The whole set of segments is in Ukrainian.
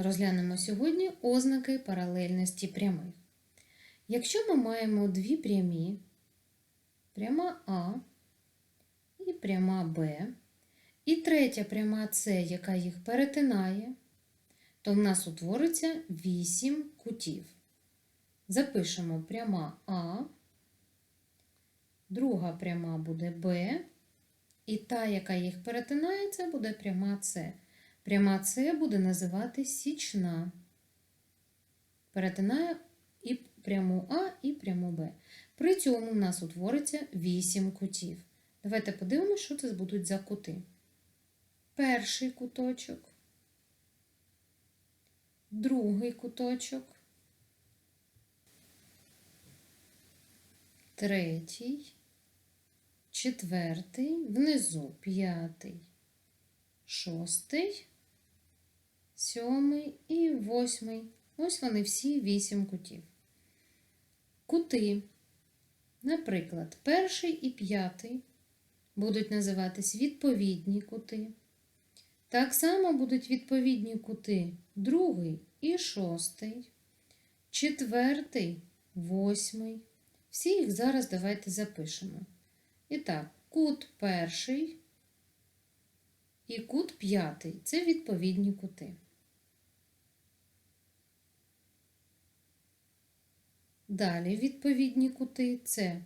Розглянемо сьогодні ознаки паралельності прямих. Якщо ми маємо дві прямі, пряма А і пряма Б, і третя пряма С, яка їх перетинає, то в нас утвориться 8 кутів. Запишемо пряма А, друга пряма буде Б, і та, яка їх перетинає, це буде пряма С. Пряма С буде називатись січна. Перетинає і пряму А, і пряму Б. При цьому в нас утвориться 8 кутів. Давайте подивимося, що це будуть за кути. Перший куточок, другий куточок, третій, четвертий, внизу п'ятий, шостий, сьомий і восьмий. Ось вони всі вісім кутів. Кути, наприклад, перший і п'ятий будуть називатись відповідні кути. Так само будуть відповідні кути другий і шостий, четвертий, восьмий. Всі їх зараз давайте запишемо. І так, кут перший і кут п'ятий це відповідні кути. Далі відповідні кути це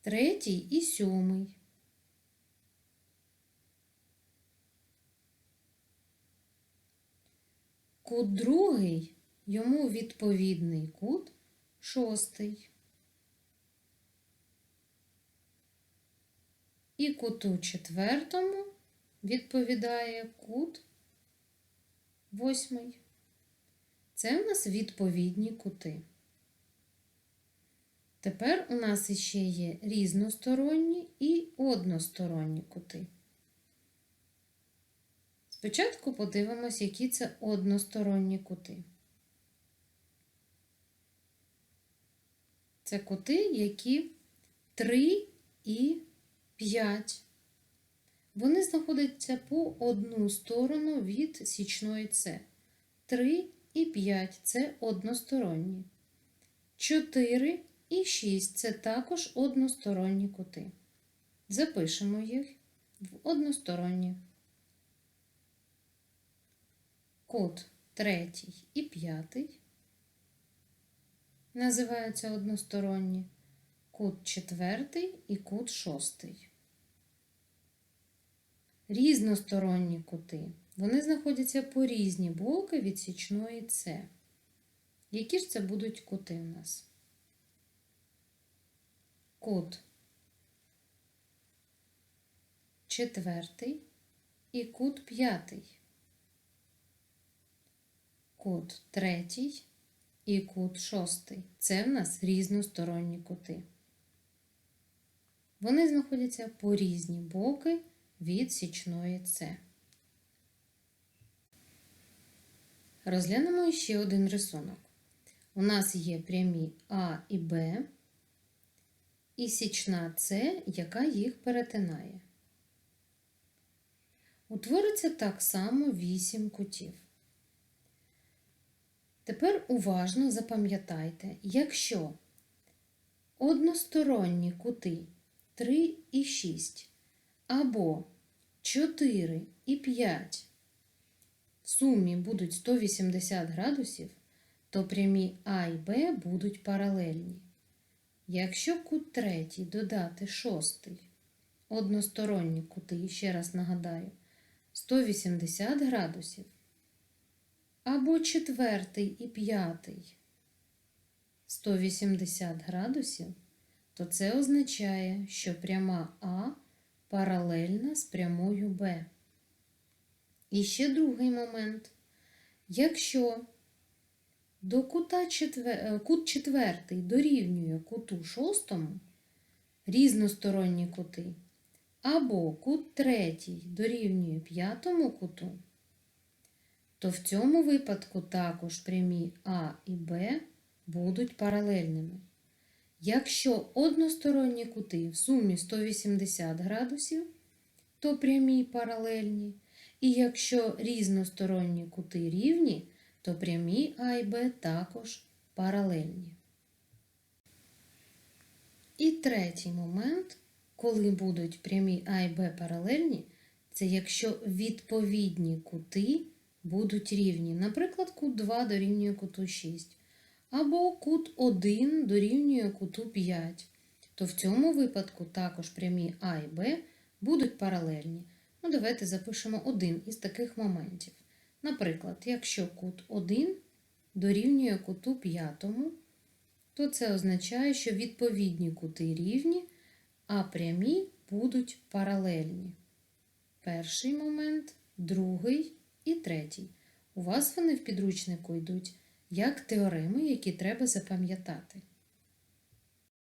третій і сьомий. Кут другий, йому відповідний кут шостий. І куту четвертому відповідає кут восьмий. Це у нас відповідні кути. Тепер у нас іще є різносторонні і односторонні кути. Спочатку подивимось, які це односторонні кути. Це кути, які 3 і 5. Вони знаходяться по одну сторону від січної С. 3 і 5 це односторонні. 4 і 6 це також односторонні кути. Запишемо їх в односторонні. Кут третій і п'ятий називаються односторонні, кут четвертий і кут шостий. Різносторонні кути. Вони знаходяться по різні боки від січної С. Які ж це будуть кути у нас? Кут четвертий і кут п'ятий. Кут третій і кут шостий. Це в нас різносторонні кути. Вони знаходяться по різні боки від січної С. Розглянемо ще один рисунок. У нас є прямі А і Б і січна С, яка їх перетинає. Утвориться так само 8 кутів. Тепер уважно запам'ятайте, якщо односторонні кути 3 і 6 або 4 і 5 в сумі будуть 180 градусів, то прямі А і Б будуть паралельні. Якщо кут третій додати шостий, односторонні кути, ще раз нагадаю, 180 градусів, або четвертий і п'ятий 180 градусів, то це означає, що пряма А паралельна з прямою Б. І ще другий момент. Якщо до кута четвер... кут четвертий дорівнює куту шостому, різносторонні кути, або кут третій дорівнює п'ятому куту, то в цьому випадку також прямі А і Б будуть паралельними. Якщо односторонні кути в сумі 180 градусів, то прямі паралельні. І якщо різносторонні кути рівні, то прямі А і Б також паралельні. І третій момент, коли будуть прямі А і Б паралельні, це якщо відповідні кути будуть рівні. Наприклад, кут 2 дорівнює куту 6, або кут 1 дорівнює куту 5, то в цьому випадку також прямі А і Б будуть паралельні. Ну, давайте запишемо один із таких моментів. Наприклад, якщо кут 1 дорівнює куту 5, то це означає, що відповідні кути рівні, а прямі будуть паралельні. Перший момент, другий і третій. У вас вони в підручнику йдуть як теореми, які треба запам'ятати.